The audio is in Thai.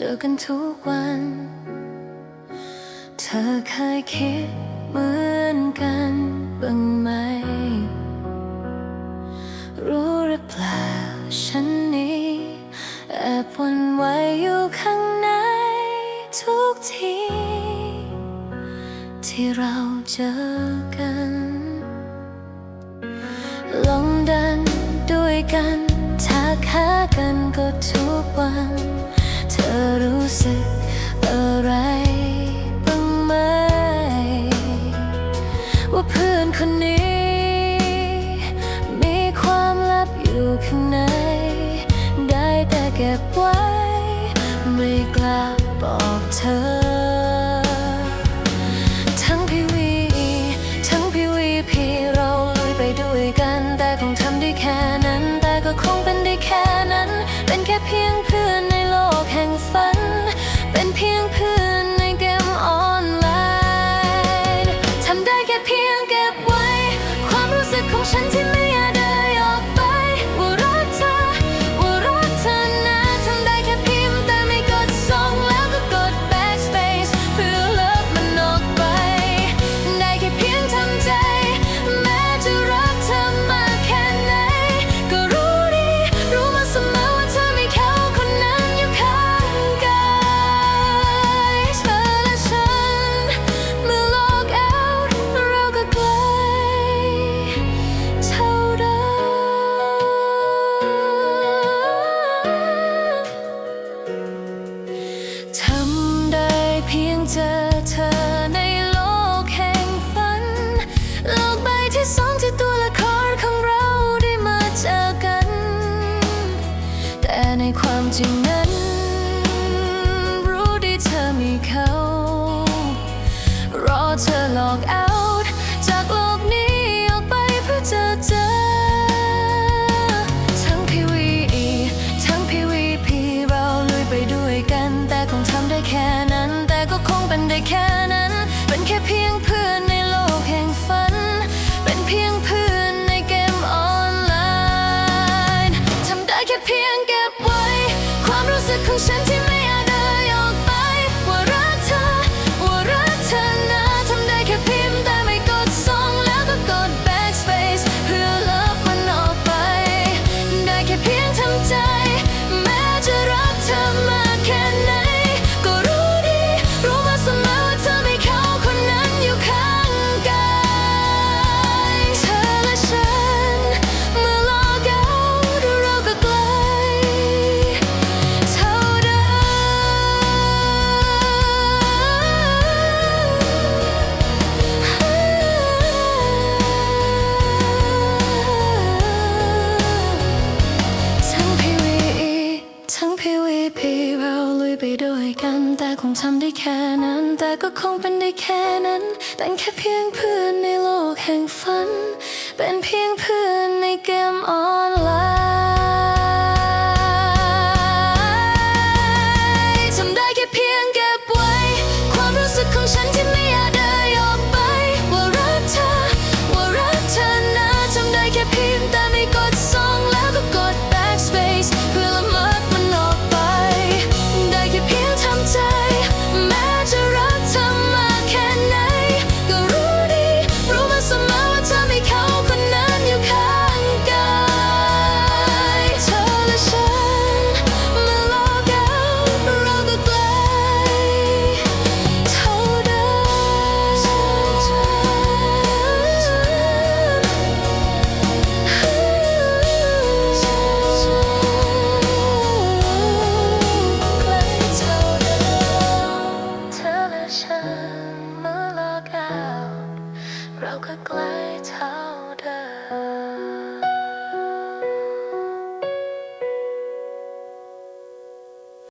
เจอกันทุกวัน เธอเคยคิดเหมือนกันบ้างไหม รู้หรือเปล่าฉันนี้แอบวนไว้อยู่ข้างในทุกที ที่เราเจอกันลองดันด้วยกัน ถ้าค้ากันก็ทุกวัน บไว้ ไม่กล้าบอกเธอ ทั้งพี่วี ทั้งพี่วีพีเราลุยไปด้วยกัน แต่คงทำได้แค่นั้น แต่ก็คงเป็นได้แค่นั้น เป็นแค่เพียง ความจริงนั้น รู้ได้เธอมีเขา รอเธอหลอกเอา จากโลกนี้ออกไปเพื่อเจอเจอ ทั้งพีวีอีทั้งพีวีพีเราลุยไปด้วยกัน แต่คงทำได้แค่นั้น แต่ก็คงเป็นได้แค่ ทำได้แค่นั้น แต่ก็คงเป็นได้แค่นั้น เป็นแค่เพียงเพื่อนในโลกแห่งฝัน เป็นเพียงเพื่อนในเกมออนไลน์ broke a glitter.